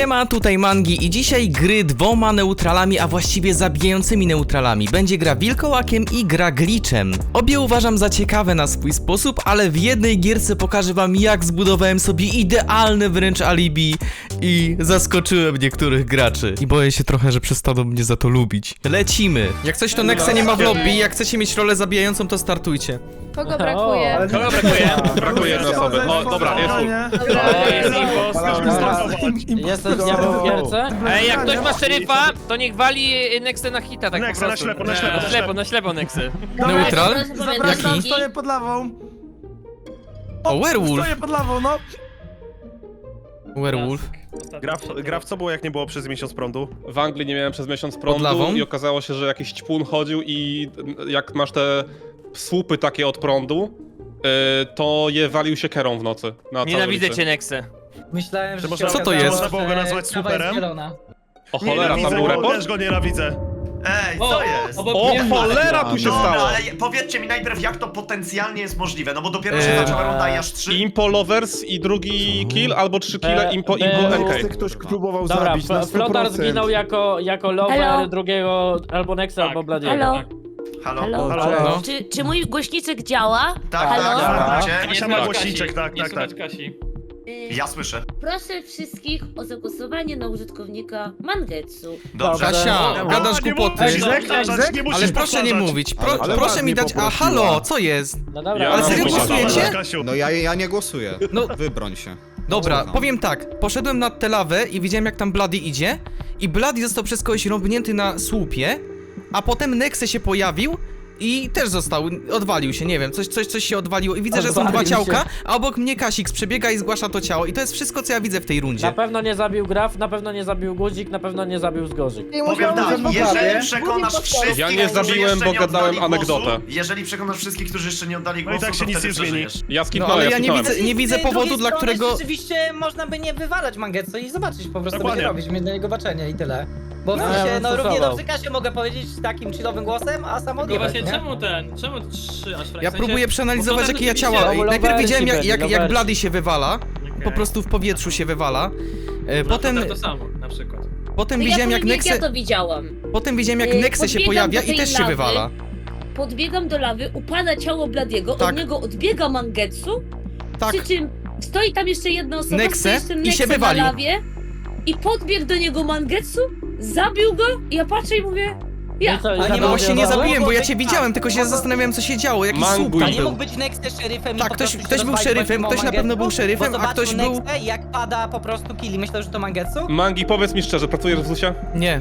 Siema, tutaj Mangi i dzisiaj gry dwoma neutralami, a właściwie zabijającymi neutralami. Będzie gra wilkołakiem i gra glitchem. Obie uważam za ciekawe na swój sposób, ale w jednej gierce pokażę wam jak zbudowałem sobie idealne wręcz alibi i zaskoczyłem niektórych graczy. I boję się trochę, że przestaną mnie za to lubić. Lecimy! Jak coś to Nexa nie ma w lobby, jak chcecie mieć rolę zabijającą to startujcie. Kogo brakuje? Kogo brakuje? Brakuje jednej osoby. O, dobra, jest full. Dobra, Jestem diabeł w gierce? Ej, jak ktoś ma szeryfa, to niech wali Nexę na hita, tak Nexę po na prostu. ślepo, na ślepo, Na na ślepo, na ślepo Nexy. Neutral? Jaki? Jaki? Stoję pod lawą. O, werewolf! Stoję pod lawą, no. Werewolf. Gra w, gra w co było jak nie było przez miesiąc prądu? W Anglii nie miałem przez miesiąc lawą? prądu i okazało się, że jakiś ćpun chodził i jak masz te słupy takie od prądu, y, to je walił się kerą w nocy. Na całej Nienawidzę ulicy. cię Nexy. Myślałem, że Czy można- się Co to okazało, jest? Można było go nazwać trawa jest superem? zielona. O cholera, tam był report? też go nienawidzę. Ej, co jest? O cholera, tu się Dobra, stało! ale powiedzcie mi najpierw, jak to potencjalnie jest możliwe, no bo dopiero się Eee. zaczęła runda i aż trzy. Impo Lovers i drugi kill, albo trzy kille E, Impo, e, Impo NK. ktoś próbował Dobra, zabić na Fl- Flotar 100%. zginął jako, jako lover Hello? drugiego albo Nexa, albo Bladiego. Halo? Halo? Halo? Halo? No. Czy, czy mój głośniczek działa? Tak, Halo? tak, tak, Kasia ma głośniczek, tak, tak, tak. Y, Ja słyszę. Proszę wszystkich o zagłosowanie na użytkownika Mangetsu. Dobrze. Kasia, gadasz O, nie głupoty. musisz powtarzać, nie musisz Ale proszę nie powtarzać. mówić, pro, Ale- ale proszę ładnie mi dać. A poprosiła. halo, co jest? No dobra, Ja Ale serio nie głosujecie? Kasiu. No ja, ja nie głosuję. No. Wybroń się. Dobra, Słucham. powiem tak. Poszedłem na tę lawę i widziałem jak tam Bloody idzie. I Bloody został przez kogoś rąbnięty na słupie. A potem Nexe się pojawił. I też został, odwalił się, nie wiem, coś, coś, coś się odwaliło i widzę, że są dwa Odwalił się. ciałka, a obok mnie Kasik przebiega i zgłasza to ciało i to jest wszystko, co ja widzę w tej Na rundzie. pewno nie zabił Graf, na pewno nie zabił Guzik, na pewno nie zabił Zgorzyk. Powiem tak, jeżeli przekonasz wszystkich, Ja nie którzy zabiłem, jeszcze bo nie gadałem oddali anegdotę. Głosu, jeżeli przekonasz wszystkich, którzy jeszcze nie oddali No i głosu, tak się to nic wtedy nie zmieni. przeżyjesz. Ja No skipnąłem, ale ja ja nie skipnąłem. widzę, nie widzę powodu, dla którego... Rzeczywiście można by nie wywalać Mangetsu i zobaczyć po prostu Dokładnie. będzie robić, mieć do niego baczenie i tyle. Bo w No, ja sensie, bym no równie stosował. dobrze Kasia mogę powiedzieć takim chillowym głosem, a sam No odjebać, właśnie, nie? czemu ten, czemu trzy aż Ja próbuję przeanalizować, jakie ja ciała... Najpierw widziałem, jak, jak, jak Lowersi. Bloody się wywala, po prostu w powietrzu się wywala. E, Potem, Potem to samo, na przykład. potem To ja widziałem, jak powiem, jak Nexe... ja to widziałam. Potem widziałem, jak Yy, Nexe się podbiegam pojawia do i tej też się lawy. wywala. Podbiegam do lawy, upada ciało Bladiego, Tak. od niego odbiega Mangetsu, Tak, przy czym stoi tam jeszcze jedna osoba, Nexe stoi jeszcze i się Nexe wywalił. na lawie i podbiegł do niego Mangetsu, zabił go i ja patrzę i mówię, ja. co, i A nie No właśnie nie zabiłem, bo ja cię Tak. widziałem, tylko się zastanawiałem co się działo, jaki Mangu słup tam nie był. mógł być Nexe szeryfem i Tak, po ktoś- prostu ktoś był rozwalić szeryfem, ktoś na pewno był szeryfem, bo a ktoś był- Nexę jak pada po prostu kill i myślał, że to Mangetsu? Mangi, powiedz mi szczerze, pracujesz w ZUSie? Nie.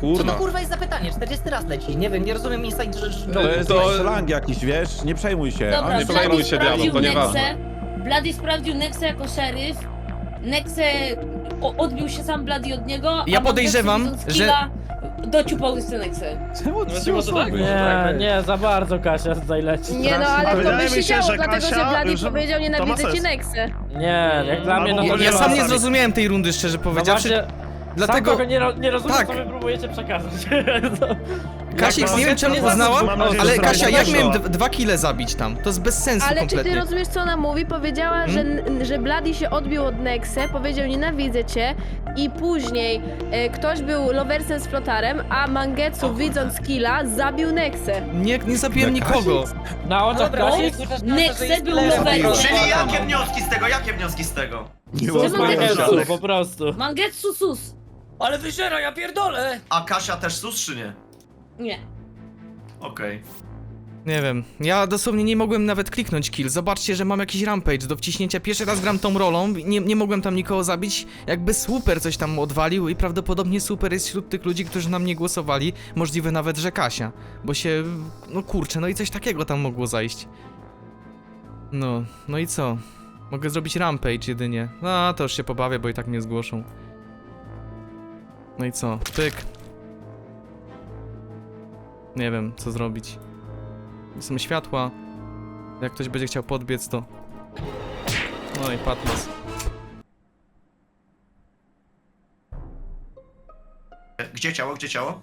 Co to Kurna. kurwa jest za pytanie? 40 raz leci, nie wiem, nie rozumiem inside To To- jest to- slang jakiś, wiesz? Nie przejmuj się. Dobra, nie przejmuj się, diabeł, sprawdził to nieważne. Nexę, Bloody sprawdził Nexę jako szeryf, Nexe o- odbił się sam Bloody od niego, Ja a Mangetsu, podejrzewam, widząc że- killa, dociupał Nexę. Czemu No trzy może tak, osoby? może tak. Nie, nie, za bardzo Kasia tutaj leci. Nie no, ale to Wydaje by mi się się, działo, że dlatego że Kasia Blady już- powiedział to ma nienawidzę sens. cię Nexę. Nie, jak dla mnie no to Ja, nie ja ma sam nie zrozumiałem tej rundy, szczerze No powiedziawszy. właśnie, Dlatego sam tego nie, ro- nie rozumiem, Tak. co wy próbujecie przekazać. Jak nie wiem czemu mam nadzieję, ale że Kasia, jak Kasia. miałem d- dwa kile zabić tam? To jest bez sensu Ale czy ty kompletnie. rozumiesz co ona mówi? Powiedziała, że, że Blady się odbił od Nexę, powiedział nienawidzę cię i później e, ktoś był loversem z flotarem, a Mangetsu widząc killa zabił Nexę. Nie, nie zabiłem nikogo. Na oczach Kasi? Nexe Nexe był loverem. Czyli jakie wnioski z tego, jakie wnioski z tego? Nie Co ma Mangetsu? Po prostu. Mangetsu sus. Ale wyżera, ja pierdolę! A Kasia też sus, czy nie? Nie. Okej. Nie wiem, ja dosłownie nie mogłem nawet kliknąć kill. Zobaczcie, że mam jakiś rampage do wciśnięcia. Pierwszy raz gram tą rolą, nie, nie mogłem tam nikogo zabić. Jakby Super coś tam odwalił i prawdopodobnie Super jest wśród tych ludzi, którzy na mnie głosowali. Możliwe nawet, że Kasia. Bo się, no kurczę, no i coś takiego tam mogło zajść. No, no i co? Mogę zrobić rampage jedynie. No, to już się pobawię, bo i tak mnie zgłoszą. No i co? Pyk. Nie wiem, co zrobić. Są światła. Jak ktoś będzie chciał podbiec, to... No i Patmos. Gdzie ciało, gdzie ciało?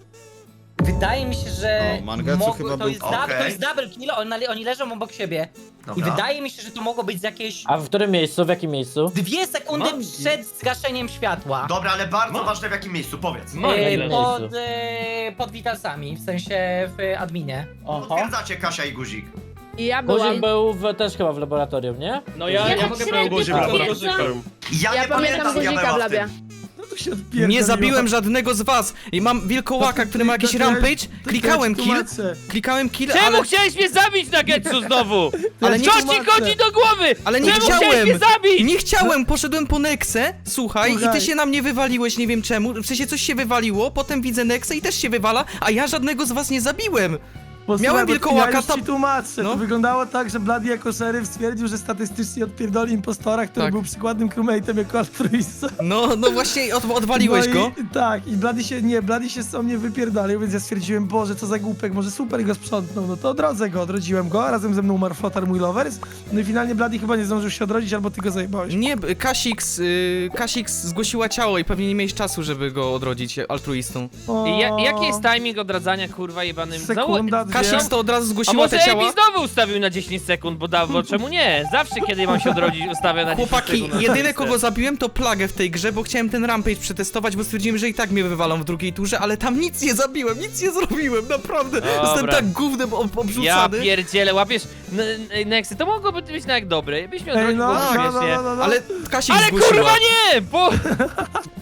Wydaje mi się, że O, Mangetsu mogło, chyba to, był- jest dub- Okej. to jest double kill, on, oni leżą obok siebie. I Dobra. wydaje mi się, że to mogło być z jakieś A w którym miejscu, w jakim miejscu? dwie sekundy Mam- przed zgaszeniem światła. Dobra, ale bardzo ważne w jakim miejscu, powiedz. Ma- E, pod, e, pod Witalsami, w sensie w adminie. Oho. Potwierdzacie Kasia i Guzik. I ja byłam. Był w, też chyba w laboratorium, nie? No ja, ja, Ja mogę średnio Guzik, to dobra. wiedzą. Ja, Ja nie pamiętam pamiętam guzika w labie. tym. Nie zabiłem żadnego z was i mam wilkołaka, który ma jakiś rampage, klikałem kill, klikałem kill, Czemu ale, chciałeś mnie zabić na Getsu znowu? ale nie, Co ci chodzi do głowy? ale nie Czemu chciałeś chciałem! mnie zabić? Nie chciałem, poszedłem po Nexę, słuchaj, i ty się na mnie wywaliłeś, nie wiem czemu, w sensie coś się wywaliło, potem widzę Nexę i też się wywala, a ja żadnego z was nie zabiłem. Miałem wilkołaka, ja już tam... ci tłumaczę. No. To wyglądało tak, że Bloody jako szeryf stwierdził, że statystycznie odpierdoli impostora, który Tak. był przykładnym crewmate'em jako altruista. No, no właśnie od, odwaliłeś no go. I, tak, i Bloody się, nie, Bloody się o mnie wypierdolił, więc ja stwierdziłem, Boże, co za głupek, może super go sprzątnął. No to odrodzę go, odrodziłem go, a razem ze mną umarł Flotar, mój lovers. No i finalnie Bloody chyba nie zdążył się odrodzić, albo ty go zajebałeś. Nie, b- Kasix, y, Kasix zgłosiła ciało i pewnie nie miałeś czasu, żeby go odrodzić altruistą. O, I Ja, jaki jest timing odradzania kurwa jebanym? Sekunda. Kasix to od razu A zgłosiła może te ciała. Ebi znowu ustawił na 10 sekund, bo dawo, czemu nie? Zawsze kiedy mam się odrodzić ustawię na 10 Chłopaki, sekund. na jedyne kogo zabiłem to plagę w tej grze, bo chciałem ten rampage przetestować, bo stwierdziłem, że i tak mnie wywalą w drugiej turze, ale tam nic nie zabiłem, nic nie zrobiłem, naprawdę. Dobra. Jestem tak gównem ob Ja obrzucany. pierdzielę, łapiesz n- n- Nexy, to mogłoby być nawet dobre, byś miał Ej, drogi, no, było no, no, śmiesznie. no, no, no. Ale Kasik Ale zgłosiła. kurwa nie, bo...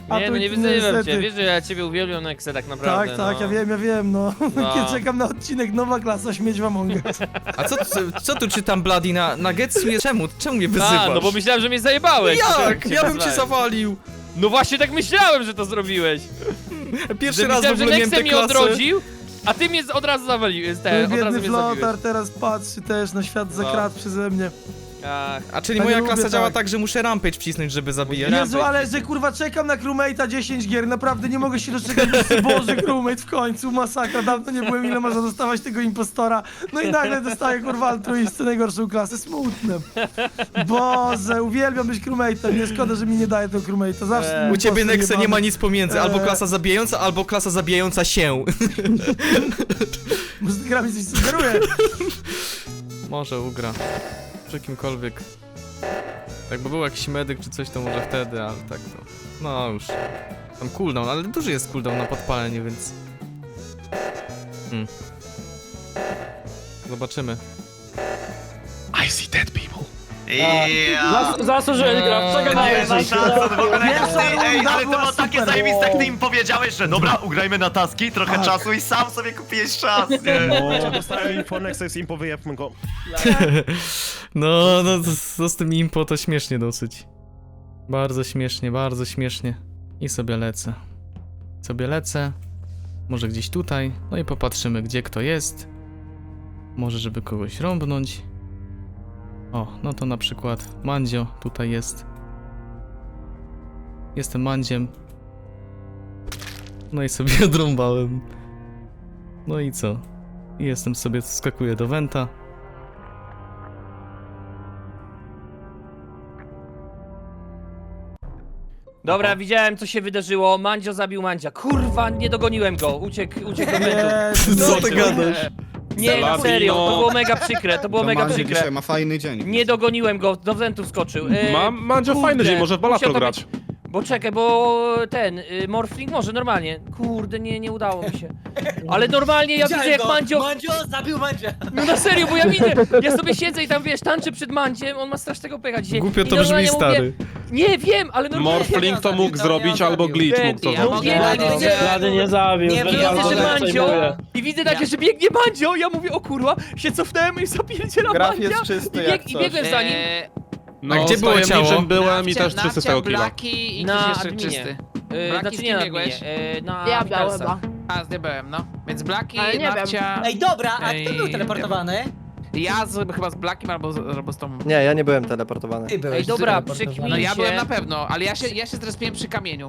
A Nie, tu no nie wyzywam niestety. cię, wiesz, że ja ciebie uwielbiam Nexy tak naprawdę, Tak, tak, no. ja wiem, ja wiem, no. No. Kiedy czekam na odcinek, nowa klasa, śmieć w Among Us. A co, co, co tu czytam, Bloody, na, na Getsu? Czemu? Czemu mnie wyzywasz? A, no bo myślałem, że mnie zajebałeś. Jak? Ja bym cię zawalił. No właśnie tak myślałem, że to zrobiłeś. Pierwszy że raz w myślałem, że ogóle miałem Nexy tę mnie klasę. odrodził, a ty mnie z- od razu zawaliłeś, te, od razu Biedny mnie zabiłeś. flotar teraz patrzy też na świat za No. krat przeze mnie. Ach, A czyli Ja moja klasa lubię działa tak. tak, że muszę rampage wcisnąć, żeby zabijać. Rampage Jezu, ale że kurwa czekam na crewmate'a 10 gier, naprawdę nie mogę się doczekać, że Boże crewmate w końcu, masakra, dawno nie byłem ile można dostawać tego impostora, no i nagle dostaję kurwa altruistę najgorszą klasę, smutne. Boże, uwielbiam być crewmate'em, nie szkoda, że mi nie daje tego crewmate'a, zawsze ten U ciebie Nexe nie ma jebany. nic pomiędzy, albo Eee. klasa zabijająca, albo klasa zabijająca się. Może gra mi coś sugeruje. Może ugra. Przy kimkolwiek. Jakby był jakiś medyk czy coś, to może wtedy, ale tak to... No już. Tam cooldown, ale duży jest cooldown na podpalenie, więc... Hmm. Zobaczymy. I see dead people. Ja... Zas zasłużyłeś gra, Nie dajesz? ma szans, w ogóle Pierwsza ej, runda ale to była było takie super. zajebiste, jak ty im powiedziałeś, że dobra, ugrajmy na taski, trochę czasu i sam sobie kupiłeś czas, nie? O, dostałem info, Nexa jest impo, wyjebmy go. No, no, to, to z tym impo to śmiesznie dosyć. Bardzo śmiesznie, bardzo śmiesznie. I sobie lecę. Sobie lecę. Może gdzieś tutaj. No i popatrzymy, gdzie kto jest. Może, żeby kogoś rąbnąć. O, no to na przykład Mandzio tutaj jest. Jestem Mandziem. No i sobie odrąbałem. No i co? Jestem sobie, skakuję do Wenta. Dobra, widziałem co się wydarzyło, Mandzio zabił Mandzia. Kurwa, nie dogoniłem go, uciekł, uciekł do. Jezu, Co ty gadasz? Nie, Zabij, serio, no. to było mega przykre, to było To mega Mandzio przykre. dzisiaj ma fajny dzień. Nie dogoniłem go, do wentów skoczył. E, Mam, Mandzio kurde, fajny dzień, może w musiał Balatro to grać. być- Bo czekaj, bo ten, y, Morphling może normalnie. Kurde, nie, nie udało mi się. Ale normalnie ja widzę jak Mandzio... Mandzio zabił Mandzia. No na serio, bo ja widzę, ja sobie siedzę i tam wiesz, tańczę przed Mandziem, on ma strasznego pecha dzisiaj. Głupio I to brzmi, normalnie stary. Mówię, nie wiem, ale normalnie... Morphling to mógł zrobić, albo Glitch mógł to Ja zrobić. mogę- Ja widzę- Blady nie zabił, Nie, I ja widzę, że Mandzio i widzę takie, że biegnie Mandzio, ja mówię, o kurwa, się cofnąłem i zapierdzielam Graf Mandzia jest czysty i, jak bieg, i coś. biegłem za nim. No, A gdzie z było tajemniczym ciało? byłem i też czysty z tego killa. Blaki i Na ktoś jeszcze adminie. czysty. Yy, Blaki znaczy z nie na biegłeś? adminie, yy, na Ja biał Witalsach. chyba. A, zdjęłem, no. Więc Blaki, Ale nie wiem. Narcia... Ej, dobra, a kto był teleportowany? Ja z, chyba z Blakiem albo z, albo z tą... Nie, ja nie byłem teleportowany. Ty byłeś Ej, dobra, teleportowany. No ja byłem na pewno, ale ja się, ja się zrespiłem przy kamieniu.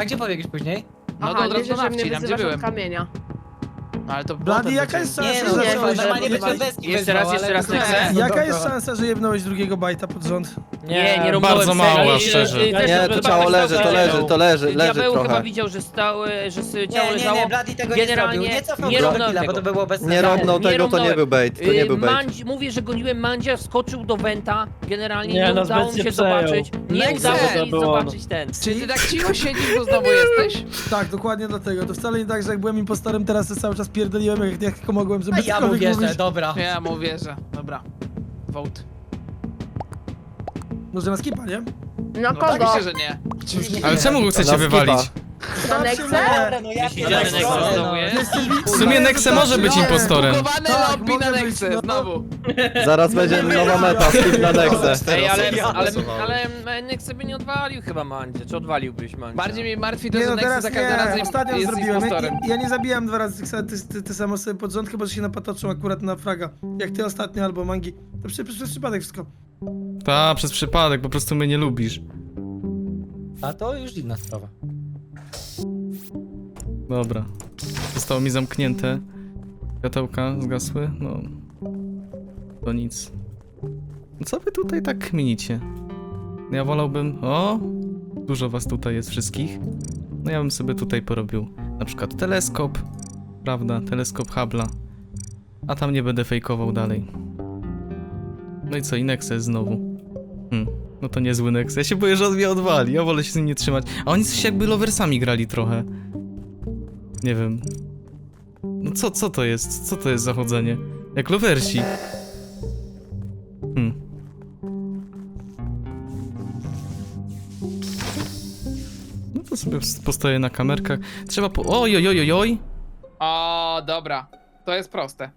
A gdzie pobiegłeś później? No Aha, to od razu do że mnie tam gdzie wyzywasz od byłem. kamienia. Ale to Blady, potem jaka będzie- jest Nie szansa, no, że... nie, zacząłeś- normalnie by deski Jeszcze wezwał, raz, jeszcze ale- raz Nexe. Jaka jest szansa, że jebnąłeś drugiego bajta pod rząd? Nie, nie robiłem Bardzo serii. mała, I- szczerze. i- też Nie, to ciało leży, to leży, to leży, leży Diabeł chyba trochę. widział, że stało, że s- ciało Nie, nie, leżało. nie, Blady tego nie Generalnie zrobił. Nie cofnął nie nie killa, bo tego. to było bez Nie robnął Nie tego, to nie był bait, to nie Y, był bait. Mandzi, mówię, że goniłem Mandzia, wskoczył do Wenta, generalnie nie, Nie, no, udało zbyt mi się się przejął. zobaczyć, nie udało To mi było, no. zobaczyć ten. Czy ty tak cicho siedzisz, bo znowu jesteś? Tak, dokładnie dlatego. To wcale nie tak, że jak byłem impostorem, teraz to cały czas pierdoliłem, jak, jak tylko mogłem, żeby A ja mu cokolwiek wierzę, mówić. dobra. Ja mu wierzę. Dobra. Vote. Może na skipa, nie? No kogo? Oczywiście, że nie. Ale czemu go chcecie wywalić? Na Nexe? Dobra, no ja znowu jest? W sumie Nexe może być impostorem. Tak, lobby na no. znowu. Zaraz będzie nowa meta, skip na Nexę. Ej, ale, ale, ale Nexe by nie odwalił chyba Mandzie, czy odwaliłbyś Mandzie? Bardziej mnie martwi to, Nie że no Nexe teraz za każdym razem nie, ostatnio jest zrobiłem. Ja, impostorem. ja nie zabijam dwa razy te, te, te same osoby pod rząd, chyba że się napatoczą akurat na fraga. Jak ty ostatnio albo mangi. To przy, przy, przez przypadek wszystko. Ta, przez przypadek, po prostu mnie nie lubisz. A to już inna sprawa. Dobra. Zostało mi zamknięte. Światełka zgasły, no. To nic. Co wy tutaj tak kminicie? Ja wolałbym... O! Dużo was tutaj jest wszystkich. No ja bym sobie tutaj porobił na przykład teleskop. Prawda, teleskop Hubble'a. A tam nie będę fejkował dalej. No i co, i Nexus znowu. Hmm, no to niezły Nexus. Ja się boję, że on mnie odwali. Ja wolę się z nim nie trzymać. A oni coś jakby loversami grali trochę. Nie wiem. No co, co to jest? Co to jest zachodzenie? Jak lowersi. Hmm. No to sobie postoję na kamerkach. Trzeba po... Oj, oj, oj, oj, oj. O, dobra. To jest proste.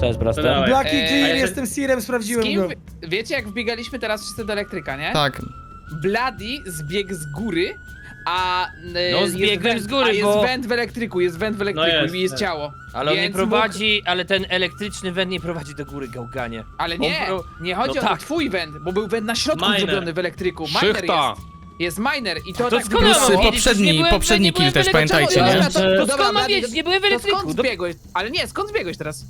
To jest proste. Blaki Eee, Clear, jestem Sirem, Z sprawdziłem kim... go. Wiecie, jak wbiegaliśmy teraz wszyscy do elektryka, nie? Tak. Bloody zbiegł z góry, a e, No, jest zbiegłem węd- z góry, a jest bo- went w elektryku, jest went w elektryku jest, i jest tak. ciało. Ale on nie Więc prowadzi, ale ten elektryczny węd nie prowadzi do góry, gałganie. Ale On nie, pro- nie chodzi No o to tak. twój went, bo był went na środku Miner. zrobiony w elektryku. Miner Szychta. jest. Jest miner i to, To tak skąd Plus ja mam wiedzieć? poprzedni- nie byłem- poprzedni nie byłem kill też, w elektryku. pamiętajcie, nie? Dobra, to- Że- To Dobra, skąd mam Blady, wiedzieć? Nie byłem w To elektryku. skąd Do- zbiegłeś? Ale nie, skąd zbiegłeś teraz?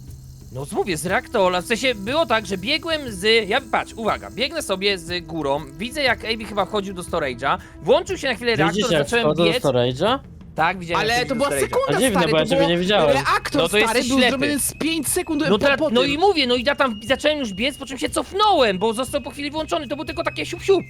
No mówię, z reaktora. W sensie było tak, że biegłem z. Ja patrz, uwaga, biegnę sobie z górą, widzę jak AB chyba wchodził do storage'a, włączył się na chwilę reaktor, Widzisz jak zacząłem wchodzę do biec. storage'a? Tak, widziałem. jak Ale wchodził to do była storage'a. sekunda, A dziwne, stary, bo ja to ciebie było- nie widziałem. Reaktor, No to stary, jesteś był ślepy. zrobiony z 5 sekund No, po, teraz, po no tym. i mówię, no i ja tam zacząłem już biec, po czym się cofnąłem, bo został po chwili włączony, to był tylko takie siup siup.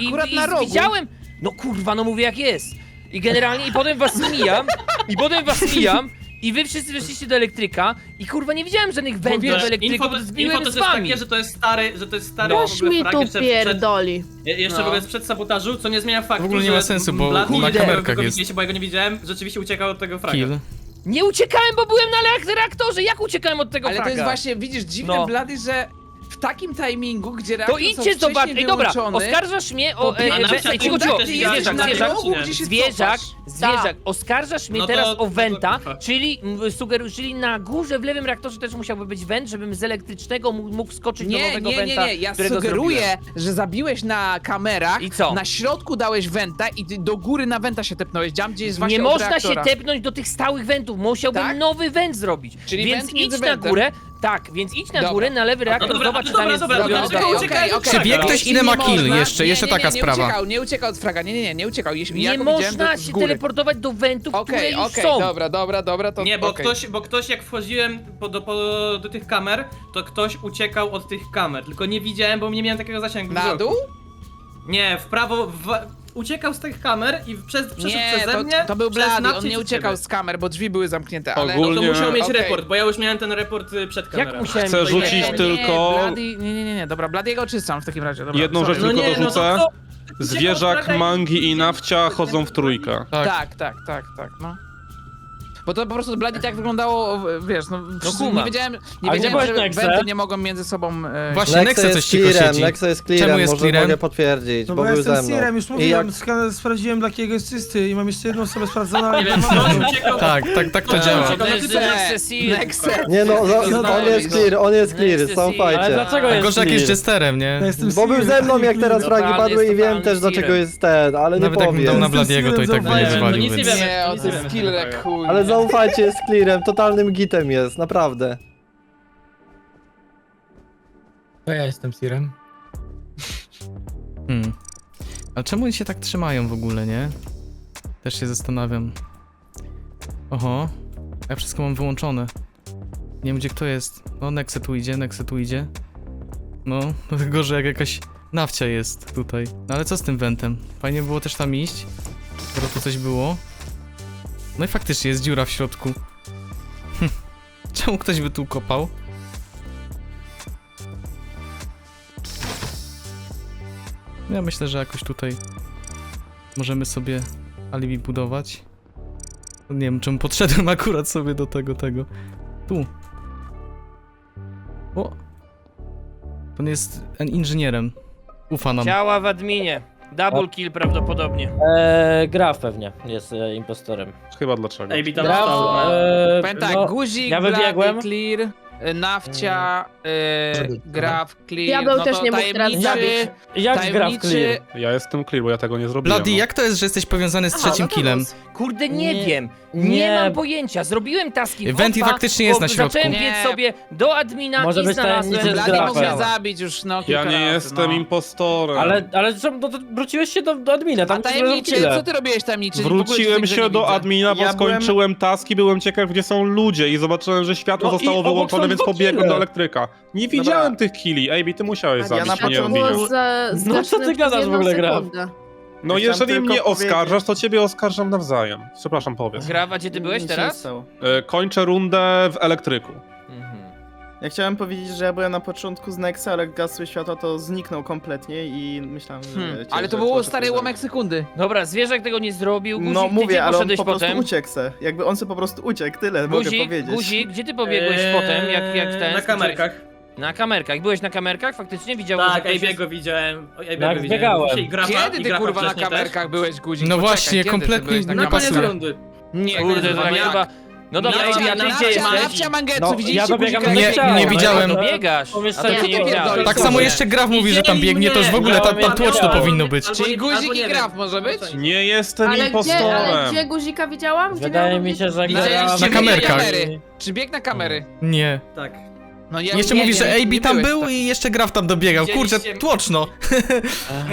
I, Akurat i na rogu. widziałem, no kurwa, no mówię jak jest. I generalnie, i potem was mijam, i potem was mijam, i wy wszyscy weszliście do elektryka, i kurwa nie widziałem żadnych wędrów w wiesz, elektryku, info- to zbiłem info to z jest wami. takie, że to jest stary, że to jest stary Ktoś mi tu pierdoli. Jeszcze No. w ogóle sprzed sabotażu, co nie zmienia faktu, W ogóle nie ma że sensu, bo Blady, na nie, kamerkach go jest. widzieliście, bo ja go nie widziałem, rzeczywiście uciekał od tego fraga. Kill. Nie uciekałem, bo byłem na reak- reaktorze, jak uciekałem od tego Ale to fraga? jest właśnie, widzisz, dziwne No. Blady, że w takim timingu, gdzie To reaktor są idźcie wcześniej zobacz, ej dobra, oskarżasz mnie o... E, e, na przykład cicho, cicho, zwierzak, na zwierzak, gdzie się Zwierzak, cofasz. zwierzak, oskarżasz mnie No to- teraz o Wenta, to- czyli sugerujesz, czyli na górze w lewym reaktorze też musiałby być Went, żebym z elektrycznego mógł, mógł skoczyć do Nie, nowego nie, nie, Wenta, nie, ja którego sugeruję, zrobiłem. że zabiłeś na kamerach, I co? na środku dałeś wenta i ty do góry na wenta się tepnąłeś, tam gdzie jest właśnie Nie od można reaktora. się tepnąć do tych stałych wentów, musiałbym Tak? nowy went zrobić. Czyli więc went między idź na wentem. górę, tak, więc idź na Dobra. górę, na lewy reaktor, dobra, zobacz, no czy tam dobra, jest dobra, dobra, uciekaj, okej, Czy okej. wie ktoś, nie ma kill można- jeszcze? Nie, Jeszcze nie, taka nie, nie sprawa. Uciekał, nie uciekał od fraga, nie, nie, nie, nie uciekał. Jeśli ja Nie go widziałem, można to z się góry. teleportować do wentów, Okej, które już okej, są. dobra, dobra, dobra, to Nie, bo, okej. ktoś, bo ktoś jak wchodziłem po, do, po, do tych kamer, to ktoś uciekał od tych kamer, tylko nie widziałem, bo nie miałem takiego zasięgu Na wzroku. dół? Nie, w prawo, w, uciekał z tych kamer i przez, przeszedł Nie, przeze to, mnie, to był przez Blady, on nie uciekał ciebie. z kamer, bo drzwi były zamknięte, ale... Ogólnie- No to musiał mieć Okej. report, bo ja już miałem ten report y, przed kamerą. Jak musiałem Chcę rzucić nie- Nie, tylko- Blady, nie, nie, nie, nie, dobra, Bladiego oczyszczam w takim razie, dobra. Jedną sorry. rzecz tylko nie, no dorzucę. kto- Zwierzak, mangi i nawcia chodzą w trójkę. Tak. Tak, tak, tak, tak, no. Bo to po prostu Bloody tak wyglądało, wiesz, no, wszyscy- nie wiedziałem, nie wiedziałem, że Nexe? wenty nie mogą między sobą... E, Właśnie Nexe Nexe coś jest cicho clearem, siedzi. Nexe jest clearem, Czemu jest może clearem? mogę potwierdzić, No bo bo ja był ze jestem mną. Sirem, już I mówiłem, jak... ska- sprawdziłem dla jakiego jest czysty i mam jeszcze jedną osobę sprawdzoną, ale Nie mam-. Tak, tak, tak to działa. Nexe. Nie no, Tylko on jest clear, on jest clear, są jest- fajcie. Ale dlaczego jest Gorzej jak clear? jest jesterem, nie? Ja jestem Bo był Sirem, ze mną jak clear. teraz fragi padły i jest wiem też dlaczego jest ten, ale nie Nawet jakbym dał powiem. na Bladiego, to i tak by No nie no zwalił, nic nie więc... Nie, o, nic to jest killer jak chuj. Ale. Zaufajcie, jest clearem, totalnym gitem jest, naprawdę. To ja jestem Sirem. Hmm. A czemu oni się tak trzymają w ogóle, nie? Też się zastanawiam. Oho. Ja wszystko mam wyłączone. Nie wiem gdzie kto jest. No, Nexe tu idzie, Nexe tu idzie. No, tylko że jak jakaś nawcia jest tutaj. No ale co z tym wentem? Fajnie było też tam iść. Skoro tu coś było. No i faktycznie jest dziura w środku. Hm. Czemu ktoś by tu kopał? Ja myślę, że jakoś tutaj możemy sobie alibi budować. Nie wiem, czemu podszedłem akurat sobie do tego, tego. Tu. O! Nie jest inżynierem. Ufa nam. Ciała w adminie. Double kill prawdopodobnie. Eee, Graf pewnie jest e, impostorem. Chyba dlaczego. Ej, tam Graf, e, Powiem tak, no, guzik, ja wybiegłem. clear, nafcia, y, graf, clear, Diabeł no też to nie mógł teraz tajemniczy, zabić. Jak Graf tajemniczy, clear? Ja jestem clear, bo ja tego nie zrobiłem. Bloody, no. jak to jest, że jesteś powiązany z trzecim killem? Kurde, nie, Nie, wiem. Nie, nie. mam pojęcia. Zrobiłem taski w Venti OPA, faktycznie jest bo na środku. Zacząłem Nie. biec sobie do admina Może i być znalazłem... tajemniczy Blady mógł grafem. mnie zabić już no Ja kilka nie razy, jestem no. impostorem. Ale, ale co, no to wróciłeś się do, do admina, A tam tajemniczy, co ty robiłeś tajemniczy? W ogóle Wróciłem nigdzie się do widzę. admina, bo Ja byłem- skończyłem taski, byłem ciekaw, gdzie są ludzie i zobaczyłem, że światło No zostało wyłączone, są więc dwa pobiegłem do elektryka. Nie widziałem tych killi. Ej, ty musiałeś zabić, na ja nie początku- za, No co ty gadasz w ogóle, Graf? No Chciałem jeżeli tylko mnie powiedzieć- oskarżasz, to ciebie oskarżam nawzajem. Przepraszam, powiedz. Grawa, gdzie ty byłeś teraz? E, Kończę rundę w elektryku. Ja chciałem powiedzieć, że ja byłem na początku z Nexa, ale jak gasły światła to zniknął kompletnie i myślałem, że... Hmm, cię- ale to że było stary łomek sekundy. Dobra, zwierzak tego nie zrobił. Guzik, No ty mówię, ale on poszedłeś po prostu potem? uciekł se. Jakby on se po prostu uciekł, tyle mogę Guzik, powiedzieć. guzik, gdzie ty pobiegłeś Eee, potem, jak, jak ten... Na kamerkach. Na kamerkach. Byłeś na kamerkach? Faktycznie widziałeś, Tak, że ktoś Ejbiego widziałem. Oj, Ejbiego Jak widziałem. biegałem. Dzisiaj grafa, Kiedy i ty grafa kurwa na wcześniej kamerkach byłeś guzik? No Poczekaj, właśnie, kiedy ty kompletnie byłeś na nie. Na kamerkach? koniec pasuje. rundy. Nie, Kurde, to tak chyba... No dobra, Nafcia, Ejbi, a ty gdzie jesteś? Nafcia, Mangetsu, No, widzieliście ja dobiegam do Nie, ciała, nie no, widziałem. ale- Dobiegasz, a ty nie to widziałeś. Tak samo jeszcze Graf mówi, że tam biegnie, to już w ogóle tam, tam tłoczno powinno być. Czyli nie- guzik nie i graf może być? Nie jestem Ale gdzie, ale impostorem. gdzie guzika widziałam? Gdzie Wydaje mi się, że Widzieliście Graf... Na kamerkach. kamery. Czy bieg na kamery? Nie. Tak. No ja Jeszcze nie mówi, wiem, że AB nie tam byłeś był tak. i jeszcze Graf tam dobiegał. Kurczę, Widzieliście- tłoczno.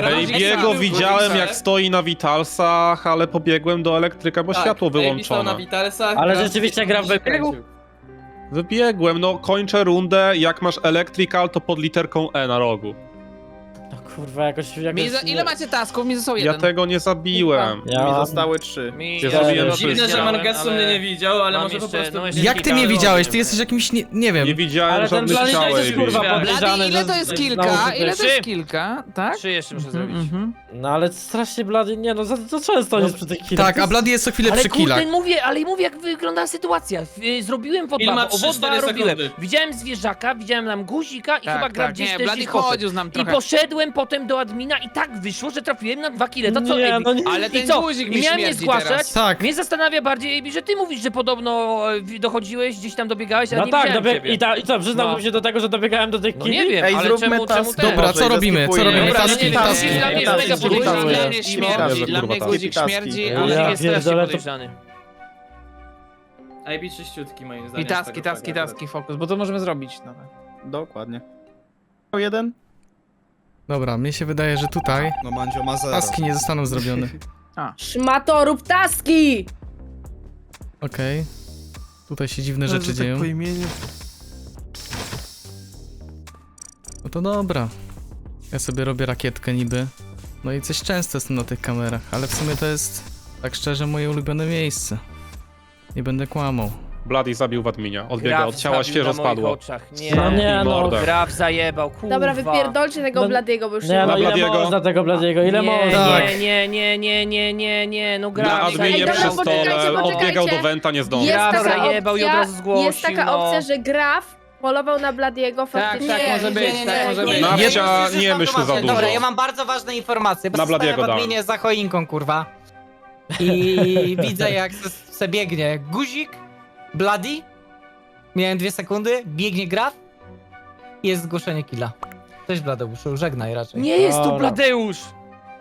Ejbiego widziałem jak stoi na Witalsach, ale pobiegłem do elektryka, bo światło wyłączone. Ale rzeczywiście Graf wybiegł? Wybiegłem, no kończę rundę, jak masz electrical, to pod literką E na rogu. No kurwa, jakoś... jakoś Mi za, ile macie tasków? Mi został Ja jeden. tego nie zabiłem. Ja... Mi zostały trzy. Mi Ja ja zrobiłem. Dziwne, że Mangetsu mnie nie widział, ale Mam może po jeszcze- prostu... no jeszcze Jak ty mnie widziałeś? Ty jesteś jakimś, nie, nie wiem. Nie widziałem Ale ten żadnych Blady ciał, jest kurwa Blady, podejrzany, Blady, ile że to jest kilka? Ile to Trzy. jest kilka? Tak? Trzy jeszcze muszę Mhm, zrobić. mhm. No ale strasznie Blady, nie no, za, za często on jest przy tych killach. Tak, a Bloody jest co chwilę Ale przy killach. kurde, mówię, ale mówię jak wygląda sytuacja. Zrobiłem po Film ma 3-4 dwa robiłem. sekundy. Widziałem zwierzaka, widziałem tam guzika i Tak, chyba gra tak, gdzieś nie, też Blady gdzieś poszedł. chodził z nam I trochę. poszedłem potem do admina i tak wyszło, że trafiłem na dwa kile. To co, Nie, Ebi? no nie. Ale I ten co? guzik I mi miałem nie śmierdzi zgłaszać? teraz. Tak. Mnie zastanawia bardziej, Ebi, że ty mówisz, że podobno e, dochodziłeś, gdzieś tam dobiegałeś, ale No nie tak, widziałem dobieg... ciebie. i, ta, i co, przyznałbym No. się do tego, że dobiegałem do tych No nie wiem, Ej, ale zróbmy czemu, czemu task. Dobra, co robimy? Co robimy? Dobra, Taski, nie wiem, taski. dla mnie jest Taski, mega taski, podejrzany. Dla mnie taski, śmierdzi, dla mnie taski, guzik taski. śmierdzi, Ja a guzik jest pierdolę, strasznie to- podejrzany. Ejbi czyściutki moim zdaniem. I z taski, tego taski, faktu. taski, fokus, bo to możemy zrobić. No. Dokładnie. O jeden? Dobra, mnie się wydaje, że tutaj No Mandzio ma zero. taski nie zostaną zrobione. Szmato, rób taski! Okej. Tutaj się dziwne rzeczy tak dzieją. po imieniu. No to dobra. Ja sobie robię rakietkę niby. No i coś często jestem na tych kamerach, ale w sumie to jest, tak szczerze, moje ulubione miejsce. Nie będę kłamał. Bloody zabił w adminia. Odbiega Graf od ciała, zabił świeżo na moich spadło. Oczach. Nie, No nie, no. Mordę. Graf zajebał, kurwa. Dobra, wypierdolcie tego No- Bladiego, bo już Nie nie no, Na ile Bladiego? można tego Bladiego, ile nie, można? Tak. Nie, nie, nie, nie, nie, nie, no Na Graf adminie Ej, dobra, przy poczekajcie, stole, poczekajcie. odbiegał do Wenta, nie zdążył. Jest Graf taka zajebał i od opcja, razu zgłosił, jest taka no. opcja, że Graf polował na Bladiego Tak, faktycznie. tak, może być, tak może być. Nawcia, nie myśl za dużo. Dobra, ja mam bardzo ważne informacje, bo Na Bladiego w dałem. adminie za choinką, kurwa. I widzę jak se, se biegnie guzik, Bloody, miałem dwie sekundy, biegnie Graf i jest zgłoszenie killa. Cześć Bladeuszu, żegnaj raczej. Nie jest tu. Bladeusz!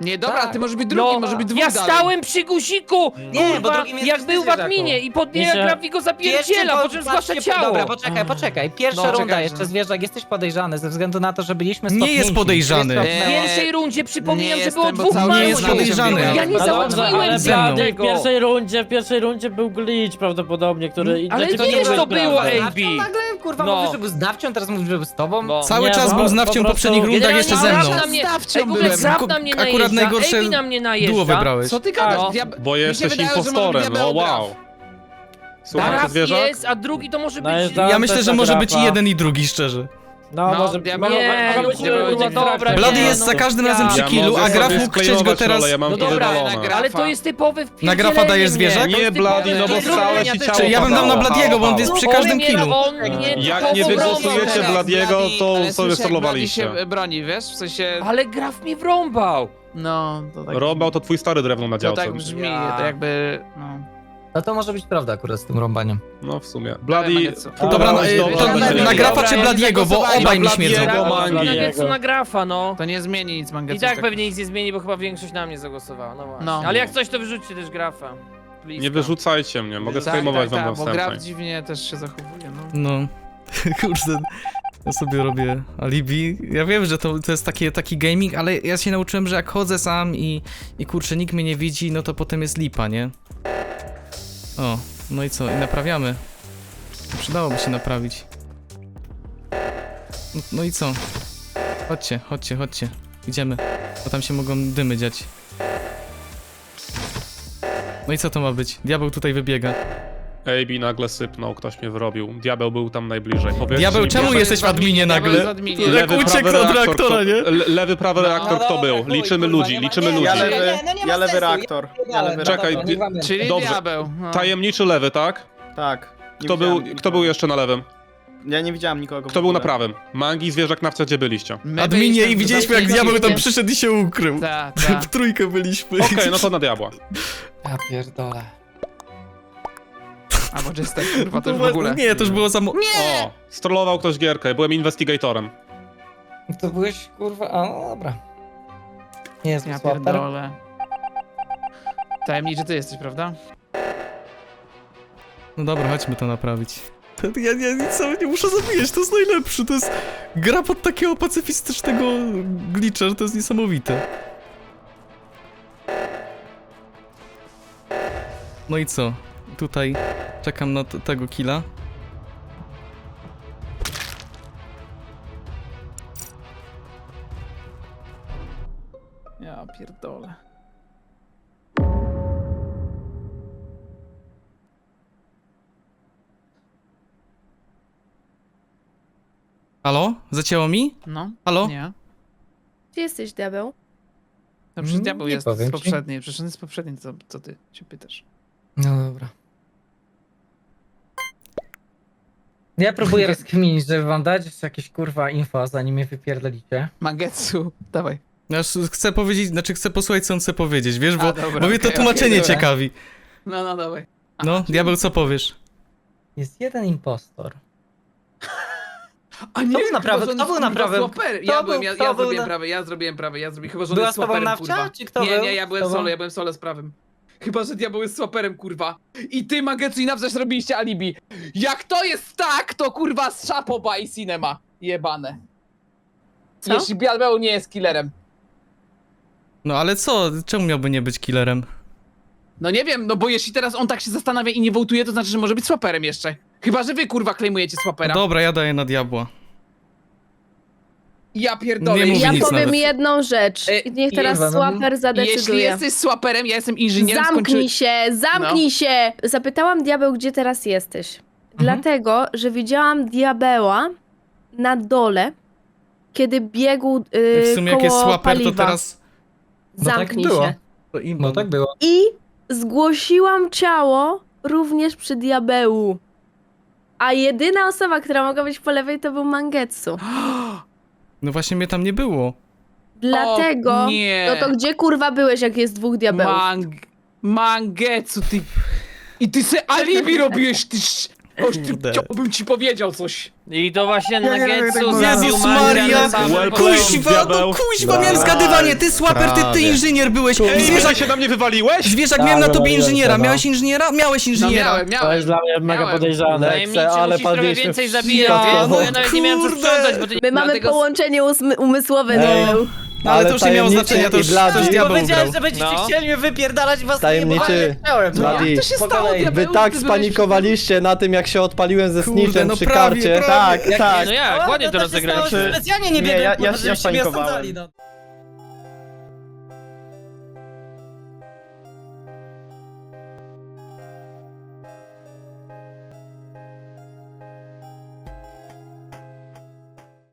Nie, dobra, Tak. ty możesz być drugi, No, może być dwóch ja dalej. stałem przy guziku! Nie, bo Kurwa, drugim jest jak był w adminie i Misia- graf i go zapierdziela, po czym zgłasza patrzcie, ciało. Dobra, poczekaj, poczekaj. Pierwsza No, runda czekaj, jeszcze, zwierzak, jesteś podejrzany ze względu na to, że byliśmy Nie jest podejrzany. Jest W Nie. pierwszej rundzie przypominam, Nie że było jestem, bo dwóch cały małych. Nie jest podejrzany. Ja nie No dobrze, załatwiłem ale ze mną. Blady, w tego. pierwszej rundzie, w pierwszej rundzie był glitch prawdopodobnie, który... Ale dla ciebie wiesz, to prawda. było, ej. AB. nagle, kurwa, No. mówisz, że był znawcią, teraz mówisz, że był z tobą. No. Cały Nie, czas no, był po znawcią w prostu- poprzednich rundach jeszcze ze mną. na mnie, ej, w ogóle byłem. Na mnie Akurat najeżdża, najgorsze Ebi na mnie najeżdża. Duo wybrałeś. Co ty gadasz? No. Ja, Bo mi się jesteś wydaje, że impostorem, no diabeł wow. Słuchaj, to Raz zwierzak? jest, a drugi to może być... Najeżdżałem Ja myślę, że może być i jeden i drugi, szczerze. No, No, może... ja- nie, różne nie, dobra. Blady nie, jest no. za każdym razem Ja przy Ja mogę a sobie Graf mógł chcieć go sklejować teraz... rolę, ja mam No to dobra, wywalone. ale to jest typowy Na grafa dajesz zwierzak? Nie, Blady, no bo wpierdzielenie, ci ciało Czy ja bym dał na padało, Bladiego, bo on padało. jest przy każdym mnie Jak nie wygłosujecie. Teraz, Bladiego, Bladi, to sobie. Bladi się broni, wiesz? W sensie, Ale graf mnie wrąbał. No, to tak... Rąbał to twój stary drewno na To działce. tak brzmi, Ja. to jakby, no... No to może być prawda akurat z tym rąbaniem. No w sumie. Bladi, Mangetsu. Dobra, no, y, to na. Grafa czy Bladiego, bo obaj mi na śmierdzą. Bladiego. Mangi. Na Getsu na grafa, no. To nie zmieni nic, Mangetsu. I tak pewnie nic nie zmieni, bo chyba większość na mnie zagłosowała, no właśnie. No. Ale jak coś, to wyrzućcie też grafa. Please, Nie no. wyrzucajcie mnie, mogę tak, skajmować tak, wam tak, bo następnej. Graf dziwnie też się zachowuje, no. No, kurde, ja sobie robię alibi. Ja wiem, że to, to jest taki gaming, ale ja się nauczyłem, że jak chodzę sam i, i kurczę, nikt mnie nie widzi, no to potem jest lipa, nie? O, no i co, i naprawiamy. Przydałoby się naprawić. No, no i co? Chodźcie, chodźcie, chodźcie. Idziemy, bo tam się mogą dymy dziać. No i co to ma być? Diabeł tutaj wybiega. AB nagle sypnął, ktoś mnie wyrobił. Diabeł był tam najbliżej. Powiedzcie Diabeł, czemu jesteś w adminie Diabeł nagle? jest w adminie. Jak Lewy, uciekł prawy od reaktor, reaktora, kto- nie? le- Lewy, prawy reaktor, kto dobra, był? chuj, Liczymy kurwa, ludzi, nie ma- liczymy nie, ludzi. Ja nie, lewy, nie, no nie ma ja lewy sensu, reaktor. Ja lewy Czekaj, reaktor. Czyli Dobrze. diabeł. No. Tajemniczy lewy, tak? Tak. Nie Kto był, kto był jeszcze na lewym? Ja nie widziałem nikogo. w Kto był na prawym? Mangi, zwierzak, nawcia, gdzie byliście? My Adminie byliśmy i widzieliśmy jak diabeł tam przyszedł i się ukrył. Tak, tak. W trójkę byliśmy. Okej, no to na diabła. Ja pierdolę. Albo Jester, kurwa, to już w ogóle. Nie, to już było za... mo- O, strollował ktoś gierkę, byłem investigatorem. To byłeś, kurwa, a no dobra. Nie jest Ja swaper. pierdolę. Tajemniczy ty jesteś, prawda? No dobra, chodźmy to naprawić. Ja, ja nic sobie nie muszę zabijać, to jest najlepszy, to jest gra pod takiego pacyfistycznego glitcha, że to jest niesamowite. No i co? Tutaj czekam na tego killa. Ja pierdolę. Halo? Zacięło mi? No, Halo? nie. Gdzie jesteś, diabeł? No przecież diabeł Nie jest powiem z ci. poprzedniej, przecież on jest z poprzedniej, co, co ty się pytasz? No dobra. Ja próbuję rozkminić, żeby wam dać jakieś kurwa info, zanim mnie wypierdolicie. Mangetsu, dawaj. Ja chcę powiedzieć, znaczy chcę posłuchać co on chce powiedzieć, wiesz, bo, A, dobra, bo mnie to okej, tłumaczenie okej, dobra. ciekawi. No, no, dawaj. No, diabeł, co powiesz? Jest jeden impostor. A nie, był na Kto był na prawym? swaper. Kto Ja był- byłem, ja, kto ja był zrobiłem na- prawy, ja zrobiłem prawy, ja zrobiłem, chyba że on Była jest z tobą swaperem, nawcia, kurwa. czy kto nie, był nie, ja byłem z tobą? solo, ja byłem solo z prawym. Chyba, że diabeł jest swaperem, kurwa. I ty, Mangetsu i Nawzaś robiliście alibi. Jak to jest tak, to kurwa z Szapoba i Cinema. Jebane. Co? Jeśli diabeł nie jest killerem. No ale co? Czemu miałby nie być killerem? No nie wiem, no bo jeśli teraz on tak się zastanawia i nie wołtuje, to znaczy, że może być swaperem jeszcze. Chyba, że wy kurwa klejmujecie swapera. Dobra, ja daję na diabła. Ja pierdolę. Nie Ja nic powiem nawet. jedną rzecz. E, I Niech teraz Kurwa, no, Swaper Jeśli zadecyduje. jesteś swaperem, ja jestem inżynierem, Zamknij skończy... się, zamknij się! Zapytałam diabeł, gdzie teraz jesteś. Dlatego, że widziałam diabeła na dole, kiedy biegł yy, w sumie jak koło jest swaper, paliwa. to teraz... No tak Zamknij było. się. No tak było. I zgłosiłam ciało również przy diabełu. A jedyna osoba, która mogła być po lewej, to był Mangetsu. No właśnie mnie tam nie było. Dlatego... nie. No to gdzie kurwa byłeś, jak jest dwóch diabełów? Mang... Mangetsu, ty... I ty se alibi robiłeś, ty... sz- Ty, chciałbym ci powiedział coś. I to właśnie Nie, nie, nie, Nuggetsu tak Jezus Maria! na. Kuźwa, no kuźwa, miałem zgadywanie, ty słaper, ty, ty inżynier byłeś. Ej, Zwierzak, się na mnie wywaliłeś? zwierzak Tak, miałem na tobie wywaliłem inżyniera. się, no. Miałeś inżyniera? Miałeś No inżyniera. miałem, To miałem. jest dla mnie mega Miałem. podejrzane. Najemniczy ale musisz trochę padliśmy więcej zabijać, bo ja nawet nie miałem co Kurde. sprzątać, bo ty My mamy Dlatego- połączenie usmy- umysłowe, Ej. Diabeł. No, ale to już nie miało tajemniczy znaczenia, to już, to już diabeł Powiedziałem, że będziecie No. chcieli mnie wypierdalać was Tajemniczy. chciałem. no. Bladi. To się Po stało, kolei. diabeł, Wy tak ty byłeś- spanikowaliście na tym, jak się odpaliłem ze Kurde, snitchem no przy prawie, karcie. prawie. Tak, tak. No jak, ładnie to że Specjalnie nie Nie, biegłem, ja- kurwa, ja- ja żebyście mnie spanikowałem. osądzali, no.